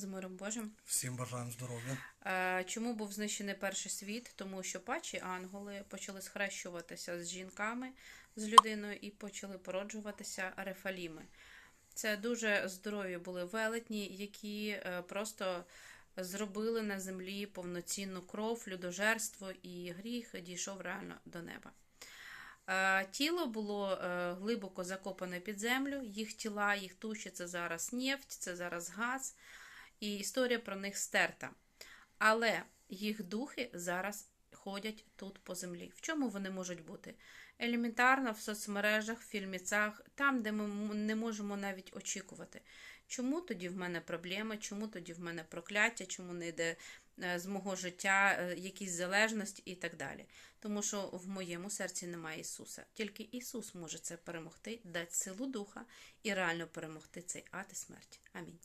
з миром Божим. Всім бажаємо здоров'я. Е, Чому був знищений перший світ? Тому що пачі ангели почали схрещуватися з жінками, з людиною і почали породжуватися рефаліми. Це дуже здорові були велетні, які е, просто зробили на землі повноцінну кров, людожерство і гріх дійшов реально до неба. Е, Тіло було глибоко закопане під землю, їх тіла, їх туші це зараз нефть, це зараз газ, і історія про них стерта. Але їх духи зараз ходять тут по землі. В чому вони можуть бути? Елементарно в соцмережах, в фільміцах, там, де ми не можемо навіть очікувати. Чому тоді в мене проблеми, чому тоді в мене прокляття, чому не йде е, з мого життя е, якісь залежності і так далі. Тому що в моєму серці немає Ісуса. Тільки Ісус може це перемогти, дати силу духа і реально перемогти цей ад і смерть. Амінь.